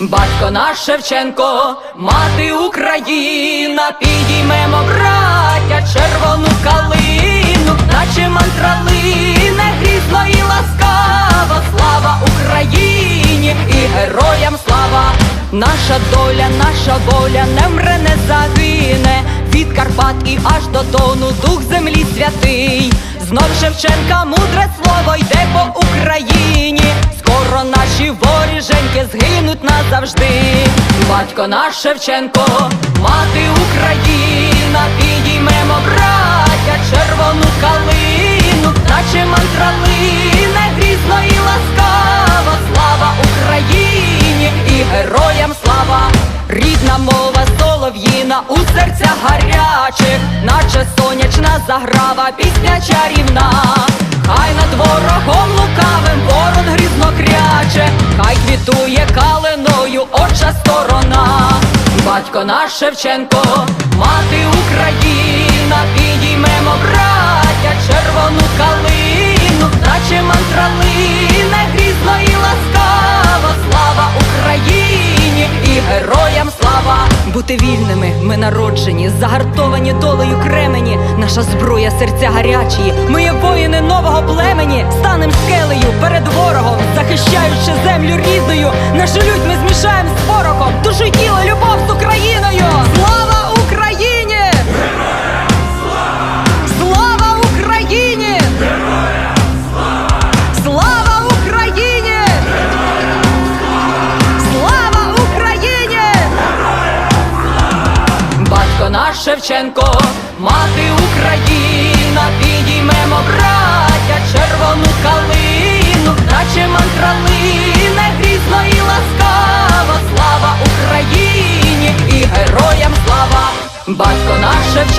Батько наш Шевченко, мати Україна, підіймемо браття червону калину, наче мантралине, грізно і ласкаво, слава Україні і героям слава, наша доля, наша воля не мре, не загине, від Карпат і аж до Дону, дух землі святий. Знов Шевченка мудре слово йде Батько наш Шевченко, мати Україна, підіймемо браття червону калину, наче мантралине, грізно і ласкаво, слава Україні і героям слава, рідна мова солов'їна у серцях гарячих, наче сонячна заграва, пісня чарівна. Хай над сторона. Батько наш Шевченко, мати Україна, підіймемо браття червону калину, наче мантралине, грізно і ласкаво, слава Україні і героям слава! Бути вільними, ми народжені, загартовані долею кремені, наша зброя серця гарячі, ми є воїни нового племені, станем скелею перед ворогом, захищаючи землю рідною, нашу лють ми змішаємо з порохом, душу й тіло, любов з Україною! Слава Україні! Слава Україні! Слава Україні! Слава Україні! Батько наш Шевченко, мати Україна, підіймемо Батько наш Шевченко,